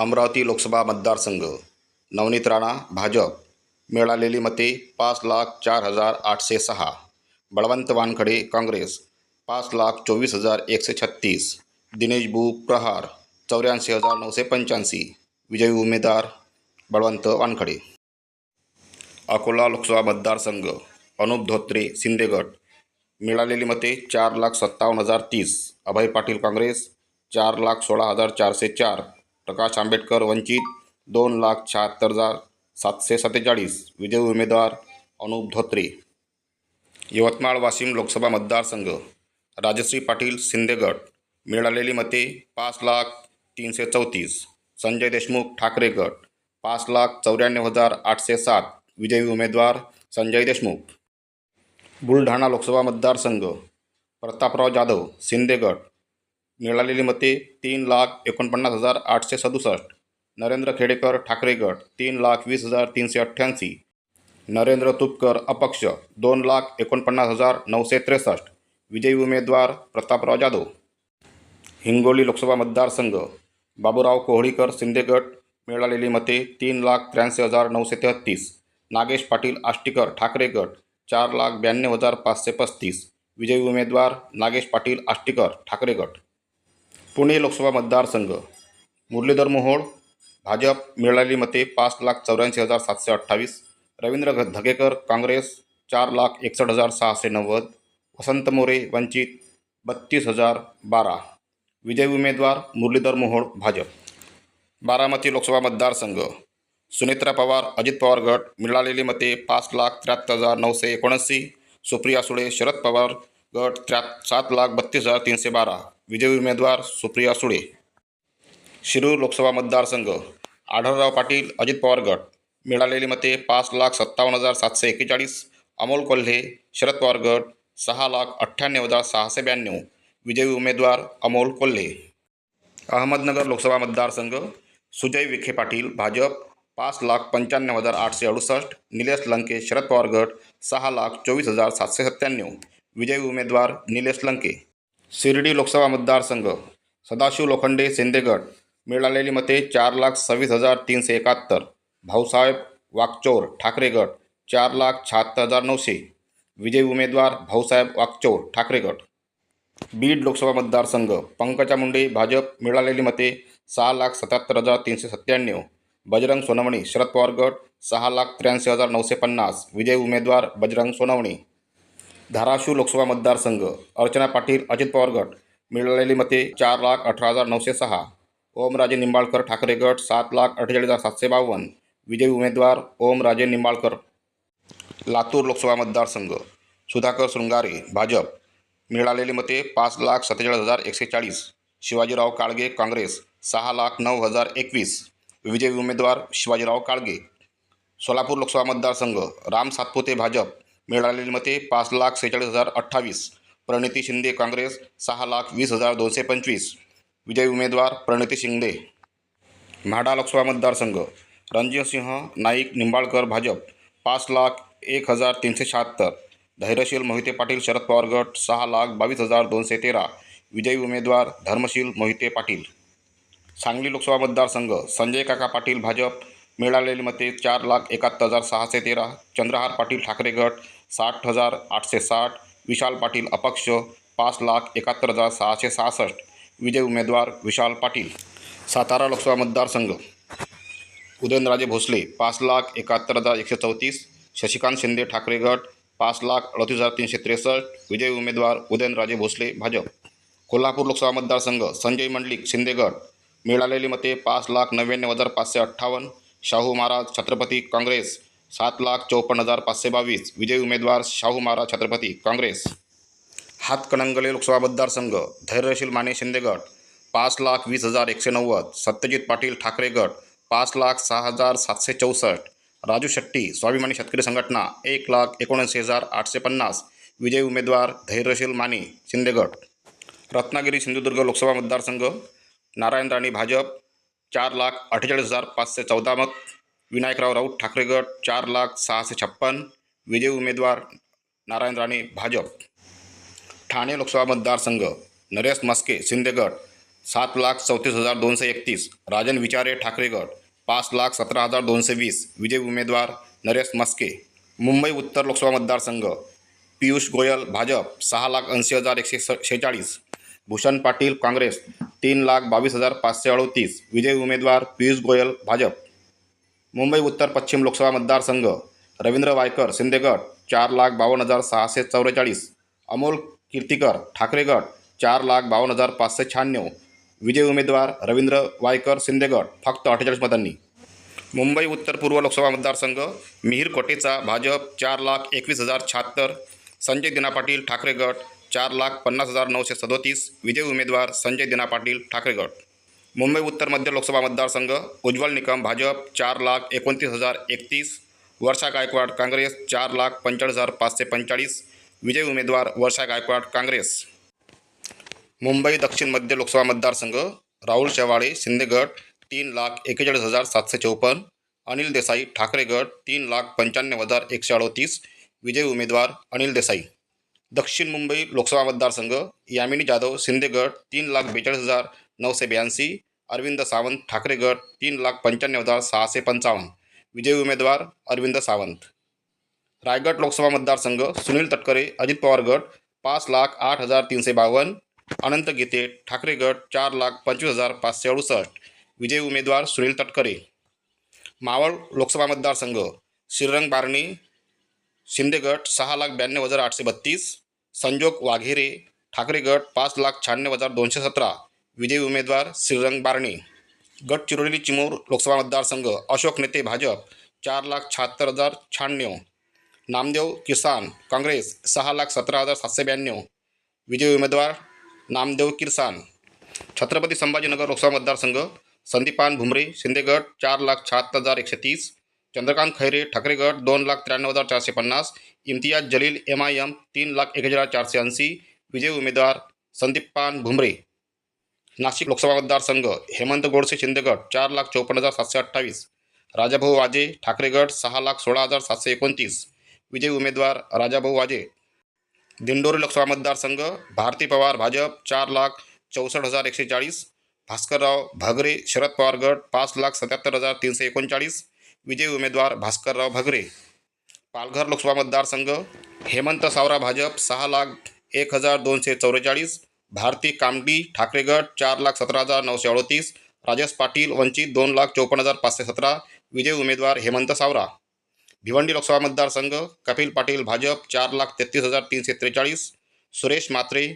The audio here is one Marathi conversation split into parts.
अमरावती लोकसभा मतदारसंघ. नवनीत राणा भाजप. मिळालेली मते पाच लाख चार हजार आठशे सहा. बळवंत वानखडे काँग्रेस. पाच लाख चोवीस हजार एकशे छत्तीस. दिनेश बू प्रहार. चौऱ्याऐंशी हजार नऊशे पंच्याऐंशी. विजयी उमेदवार बळवंत वानखडे. अकोला लोकसभा मतदारसंघ. अनुप धोत्रे शिंदेगट मिळालेली मते चार लाख सत्तावन्न हजार तीस. अभय पाटील काँग्रेस. चार लाख सोळा हजार चारशे चार. प्रकाश आंबेडकर वंचित दोन लाख शहात्तर हजार सातशे सत्तेचाळीस. विजयी उमेदवार अनुप धोत्रे. यवतमाळ वाशिम लोकसभा मतदारसंघ. राजश्री पाटील शिंदेगड मिळालेली मते पाच लाख तीनशे चौतीस. संजय देशमुख ठाकरे गट. पाच लाख चौऱ्याण्णव हजार आठशे सात. विजयी उमेदवार संजय देशमुख. बुलढाणा लोकसभा मतदारसंघ. प्रतापराव जाधव शिंदेगड मिळालेली मते तीन लाख एकोणपन्नास हजार आठशे सदुसष्ट. नरेंद्र खेडेकर ठाकरे गट तीन लाख वीस हजार तीनशे अठ्ठ्याऐंशी. नरेंद्र तुपकर अपक्ष दोन लाख एकोणपन्नास हजार नऊशे त्रेसष्ट. विजयी उमेदवार प्रतापराव जाधव. हिंगोली लोकसभा मतदारसंघ बाबूराव कोहळीकर सिंदेगट मिळालेली मते तीन लाख त्र्याऐंशी हजार नऊशे तेहत्तीस नागेश पाटील आष्टीकर ठाकरे गट चार लाख ब्याण्णव हजार पाचशे पस्तीस. विजयी उमेदवार नागेश पाटील आष्टीकर ठाकरे गट. पुणे लोकसभा मतदारसंघ. मुरलीधर मोहोळ भाजप मिळालेली मते पाच लाख चौऱ्याऐंशी हजार सातशे अठ्ठावीस. रवींद्र घ- धगेकर काँग्रेस चार लाख एकसष्ट हजार सहाशे नव्वद. वसंत मोरे वंचित बत्तीस हजार बारा. विजयी उमेदवार मुरलीधर मोहोळ भाजप. बारामती लोकसभा मतदारसंघ. सुनेत्रा पवार अजित पवार गट मिळालेली मते पाच लाख त्र्याहत्तर हजार नऊशे एकोणऐंशी. सुप्रिया सुळे शरद पवार गट त्र्या सात लाख बत्तीस हजार तीनशे बारा. विजयी उमेदवार सुप्रिया सुळे. शिरूर लोकसभा मतदारसंघ. आढळराव पाटील अजित पवार गट. मिळालेली मते पाच लाख सत्तावन्न हजार सातशे एक्केचाळीस अमोल कोल्हे शरद पवार गट सहा लाख अठ्ठ्याण्णव हजार सहाशे ब्याण्णव. विजयी उमेदवार अमोल कोल्हे. अहमदनगर लोकसभा मतदारसंघ. सुजय विखे पाटील भाजप. पाच लाख पंच्याण्णव हजार आठशे अडुसष्ट. निलेश लंके शरद पवार गट सहा लाख चोवीस हजार सातशे सत्त्याण्णव. विजयी उमेदवार निलेश लंके. शिर्डी लोकसभा मतदारसंघ सदाशिव लोखंडे सेंदेगड मिळालेली मते चार लाख सव्वीस हजार तीनशे एकाहत्तर. भाऊसाहेब वाकचोर ठाकरेगड. चार लाख शहात्तर हजार नऊशे. विजयी उमेदवार भाऊसाहेब वाकचोर ठाकरेगड. बीड लोकसभा मतदारसंघ पंकजा मुंडे भाजप. मिळालेली मते सहा लाख सत्याहत्तर हजार तीनशे सत्त्याण्णव. बजरंग सोनवणे शरद पवार गट सहा लाख त्र्याऐंशी हजार नऊशे पन्नास. विजयी उमेदवार बजरंग सोनवणे. धाराशिव लोकसभा मतदारसंघ अर्चना पाटील अजित पवार गट मिळालेली मते चार लाख अठरा हजार नऊशे सहा. ओमराजे निंबाळकर ठाकरे गट सात लाख अठ्ठेचाळीस हजार सातशे बावन्न. विजयी उमेदवार ओमराजे निंबाळकर. लातूर लोकसभा मतदारसंघ सुधाकर शृंगारे भाजप. मिळालेली मते पाच लाख सत्तेचाळीस हजार एकशे चाळीस. शिवाजीराव काळगे काँग्रेस सहा लाख नऊ हजार एकवीस. विजयी उमेदवार शिवाजीराव काळगे. सोलापूर लोकसभा मतदारसंघ राम सातपुते भाजप. मिळालेली मते पाच लाख सेहेचाळीस हजार अठ्ठावीस. प्रणिती शिंदे काँग्रेस सहा लाख वीस हजार दोनशे पंचवीस. विजयी उमेदवार प्रणिती शिंदे. म्हाडा लोकसभा मतदारसंघ. रणजितसिंह नाईक निंबाळकर भाजप. पाच लाख एक हजार तीनशे शहात्तर. धैर्यशील मोहिते पाटील शरद पवार गट सहा लाख बावीस हजार दोनशे तेरा. विजयी उमेदवार धर्मशील मोहिते पाटील. सांगली लोकसभा मतदारसंघ. संजय काका पाटील भाजप. मिळालेली मते चार लाख एकाहत्तर हजार सहाशे तेरा. चंद्रहार पाटील ठाकरे गट. साठ हजार आठशे साठ विशाल पाटील अपक्ष पाच लाख एकाहत्तर हजार सहाशे सहासष्ट विजय उमेदवार विशाल पाटील. सातारा लोकसभा मतदारसंघ. उदयनराजे भोसले पाच लाख एकाहत्तर हजार एकशे चौतीस शशिकांत शिंदे ठाकरे गट पाच लाख अडतीस हजार तीनशे त्रेसष्ट विजयी उमेदवार उदयनराजे भोसले भाजप. कोल्हापूर लोकसभा मतदारसंघ संजय मंडलिक शिंदेगड मिळालेली मते पाच लाख नव्याण्णव हजार पाचशे अठ्ठावन्न शाहू महाराज छत्रपती काँग्रेस. सात लाख चौपन्न हजार पाचशे बावीस. विजयी उमेदवार शाहू महाराज छत्रपती काँग्रेस. हातकणंगले लोकसभा मतदारसंघ धैर्यशील माने शिंदेगड पाच लाख वीस हजार एकशे नव्वद. सत्यजित पाटील ठाकरे गट. पाच लाख सहा हजार सातशे चौसष्ट. राजू शेट्टी स्वाभिमानी शेतकरी संघटना. एक लाख एकोणऐंशी हजार आठशे पन्नास. विजयी उमेदवार धैर्यशील माने शिंदेगड रत्नागिरी सिंधुदुर्ग लोकसभा मतदारसंघ. नारायण राणे भाजप. चार लाख अठ्ठेचाळीस हजार पाचशे चौदा मत. विनायकराव राऊत ठाकरे गट चार लाख सहाशे छप्पन विजय उमेदवार नारायण राणे भाजप. ठाणे लोकसभा मतदारसंघ नरेश मस्के शिंदेगड सात लाख चौतीस हजार दोनशे एकतीस राजन विचारे ठाकरे गट पाच लाख सतरा हजार दोनशे वीस विजय उमेदवार नरेश मस्के. मुंबई उत्तर लोकसभा मतदारसंघ पियुष गोयल भाजप सहा लाख ऐंशी हजार एकशे स शेहेचाळीस भूषण पाटील काँग्रेस तीन लाख बावीस हजार पाचशे अडोतीस विजय उमेदवार पियुष गोयल भाजप. मुंबई उत्तर पश्चिम लोकसभा मतदारसंघ रवींद्र वायकर शिंदेगट चार लाख बावन्न हजार सहाशे चौवेचाळीस अमोल कीर्तिकर ठाकरेगट चार लाख बावन्न हजार पाचशे शहाण्णव विजय उमेदवार रवींद्र वायकर शिंदेगट फक्त अठ्ठेचाळीस मतांनी. मुंबई उत्तर पूर्व लोकसभा मतदारसंघ मिहीर कोटेचा भाजप चार लाख एकवीस हजार शहात्तर संजय दिना पाटील ठाकरेगट चार लाख पन्नास हजार नऊशे सदोतीस विजय उमेदवार संजय दिना पाटील ठाकरेगड. मुंबई उत्तर मध्य लोकसभा मतदारसंघ उज्ज्वल निकम भाजप चार लाख एकोणतीस हजार एकतीस वर्षा गायकवाड काँग्रेस चार लाख पंचाळीस हजार पाचशे पंचेचाळीस विजय उमेदवार वर्षा गायकवाड काँग्रेस. मुंबई दक्षिण मध्य लोकसभा मतदारसंघ राहुल शेवाळे शिंदेगड तीन लाख एकेचाळीस हजार सातशे चौपन्न अनिल देसाई ठाकरेगड तीन लाख पंच्याण्णव हजार एकशे अडोतीस विजय उमेदवार अनिल देसाई. दक्षिण मुंबई लोकसभा मतदारसंघ यामिनी जाधव शिंदेगड तीन लाख बेचाळीस हजार नऊशे ब्याऐंशी अरविंद सावंत ठाकरे गट तीन लाख पंच्याण्णव हजार सहाशे पंचावन्न. विजयी उमेदवार अरविंद सावंत. रायगड लोकसभा मतदारसंघ सुनील तटकरे अजित पवार गट पाच लाख आठ हजार तीनशे बावन्न. अनंत गीते ठाकरे गट चार लाख पंचवीस हजार पाचशे अडुसष्ट. विजयी उमेदवार सुनील तटकरे. मावळ लोकसभा मतदारसंघ श्रीरंग बारणी शिंदे गट सहा लाख ब्याण्णव हजार आठशे बत्तीस. संजोग वाघेरे ठाकरे गट पाच लाख शहाण्णव हजार दोनशे सतरा. विजयी उमेदवार श्रीरंग बारणे गडचिरोली चिमूर लोकसभा मतदारसंघ अशोक नेते भाजप चार लाख शहात्तर हजार शहाण्णव. नामदेव किसान काँग्रेस सहा लाख सतरा हजार सातशे ब्याण्णव. विजयी उमेदवार नामदेव किरसान छत्रपती संभाजीनगर लोकसभा मतदारसंघ संदीपान भुमरे शिंदेगड चार लाख शहात्तर हजार एकशे तीस. चंद्रकांत खैरे ठाकरे गट दोन लाख त्र्याण्णव हजार चारशे पन्नास. Imtiaz Jaleel M I M तीन लाख एक हजार चारशे ऐंशी. विजय उमेदवार संदीपान भुमरे. नाशिक लोकसभा मतदारसंघ हेमंत गोडसे शिंदेगड चार लाख चौपन्न हजार सातशे अठ्ठावीस. राजाभाऊ वाजे ठाकरेगड सहा लाख सोळा हजार सातशे एकोणतीस. विजय उमेदवार राजाभाऊ वाजे. दिंडोरी लोकसभा मतदारसंघ भारती पवार भाजप चार लाख चौसष्ट हजार एकशे चाळीस. भास्करराव भगरे शरद पवार गट पाच लाख सत्याहत्तर हजार तीनशे एकोणचाळीस. विजयी उमेदवार भास्करराव भगरे. पालघर लोकसभा मतदारसंघ हेमंत सावरा भाजप सहा लाख एक हजार दोनशे चौवेचाळीस. भारती कामडी ठाकरेगड चार लाख सतरा हजार नऊशे अडोतीस. राजेश पाटील वंचित दोन लाख चौपन्न हजार पाचशे सतरा. विजय उमेदवार हेमंत सावरा. भिवंडी लोकसभा मतदारसंघ कपिल पाटील भाजप चार लाख तेहतीस हजार तीनशे त्रेचाळीस. सुरेश म्हात्रे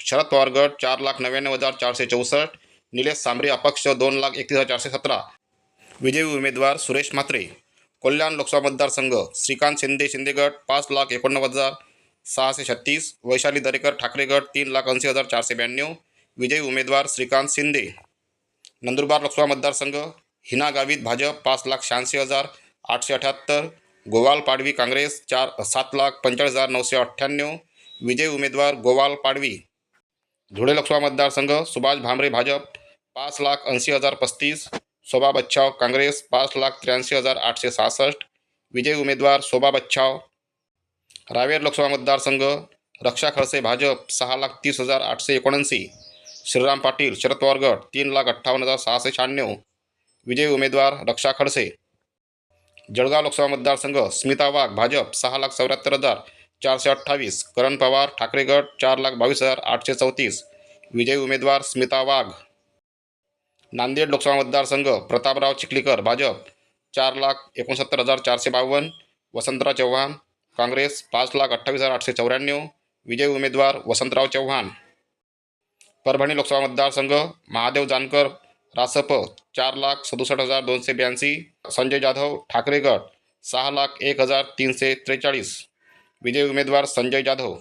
शरद पवार गट चार लाख नव्याण्णव हजार चारशे चौसष्ट. निलेश सांबरे अपक्ष दोन लाख एकतीस हजार चारशे सतरा. विजयी उमेदवार सुरेश म्हात्रे कल्याण लोकसभा मतदारसंघ श्रीकांत शिंदे शिंदे गट पाच लाख एकोणनव्वद हजार सहाशे छत्तीस वैशाली दरेकर ठाकरेगड तीन लाख ऐंशी हजार चारशे ब्याण्णव विजयी उमेदवार श्रीकांत शिंदे. नंदुरबार लोकसभा मतदारसंघ हिना गावित भाजप पाच लाख शहाऐंशी हजार आठशे अठ्याहत्तर गोवाल पाडवी काँग्रेस चार सात लाख पंचेचाळीस हजार नऊशे अठ्ठ्याण्णव विजयी उमेदवार गोवाल पाडवी. धुळे लोकसभा मतदारसंघ सुभाष भामरे भाजप पाच लाख ऐंशी हजार पस्तीस शोभा बच्छाव काँग्रेस पाच लाख त्र्याऐंशी हजार आठशे सहासष्ट विजयी उमेदवार शोभा बच्छाव रावेर लोकसभा मतदारसंघ रक्षा खडसे भाजप सहा लाख तीस हजार आठशे एकोणऐंशी श्रीराम पाटील शरद पवार गट तीन लाख अठ्ठावन्न हजार सहाशे शहाण्णव विजयी उमेदवार रक्षा खडसे. जळगाव लोकसभा मतदारसंघ स्मिता वाघ भाजप सहा लाख चौऱ्याहत्तर हजार चारशे अठ्ठावीस करण पवार ठाकरे गट चार लाख बावीस हजार आठशे चौतीस विजयी उमेदवार स्मिता वाघ. नांदेड लोकसभा मतदारसंघ प्रतापराव चिखलीकर भाजप चार लाख एकोणसत्तर हजार चारशे बावन्न वसंतराव चव्हाण काँग्रेस पाच लाख अठ्ठावीस हजार आठशे चौऱ्याण्णव विजयी उमेदवार वसंतराव चव्हाण. परभणी लोकसभा मतदारसंघ महादेव जानकर रासप चार लाख सदुसष्ट हजार दोनशे ब्याऐंशी संजय जाधव ठाकरे गट सहा लाख एक हजार तीनशे त्रेचाळीस विजयी उमेदवार संजय जाधव.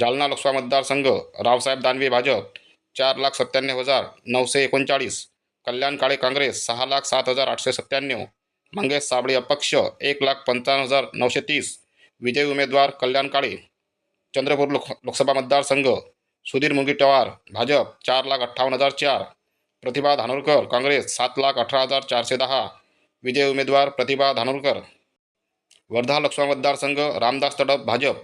जालना लोकसभा मतदारसंघ रावसाहेब दानवे भाजप चार लाख सत्त्याण्णव हजार नऊशे एकोणचाळीस कल्याण काळे काँग्रेस सहा लाख सात हजार आठशे सत्त्याण्णव मंगेश साबळे अपक्ष एक लाख पंचावन्न हजार नऊशे तीस विजयी उमेदवार कल्याण काळे, चंद्रपूर लोक, लोकसभा मतदारसंघ, सुधीर मुंगीटवार भाजप चार लाख अठ्ठावन्न हज़ार चार, प्रतिभा धानोरकर, काँग्रेस सात लाख अठरा हज़ार चारशे दहा, विजय उमेदवार प्रतिभा धानोरकर. वर्धा लोकसभा मतदारसंघ, रामदास तडप, भाजप,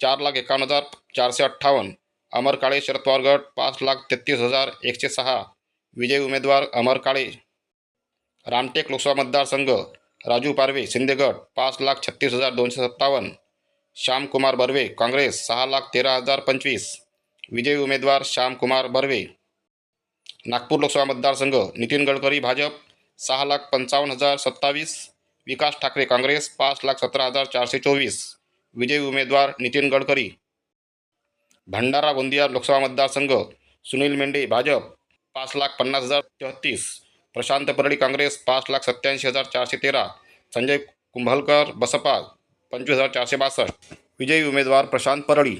चार लाख एकावन्न हज़ार चारशे अठ्ठावन्न, अमर काळे, शरद पवार गट, पाच लाख तेहतीस हज़ार एकशे सहा, विजयी उमेदवार अमर काळे. रामटेक लोकसभा मतदारसंघ राजू पारवे सिंदेगड पाच लाख छत्तीस हजार दोनशे सत्तावन्न. श्यामकुमार बर्वे काँग्रेस सहा लाख तेरा हजार पंचवीस. विजयी उमेदवार श्यामकुमार बर्वे. नागपूर लोकसभा मतदारसंघ नितीन गडकरी भाजप सहा लाख पंचावन्न हजार सत्तावीस. विकास ठाकरे काँग्रेस पाच लाख सतरा हजार चारशे चोवीस. विजयी उमेदवार नितीन गडकरी. भंडारा गोंदिया लोकसभा मतदारसंघ सुनील मेंढे भाजप पाच लाख पन्नास हजार तेहतीस. प्रशांत परळी काँग्रेस पाच लाख सत्याऐंशी हजार चारशे तेरा. संजय कुंभलकर बसपा पंचवीस हजार चारशे बासष्ट. विजयी उमेदवार प्रशांत परळी.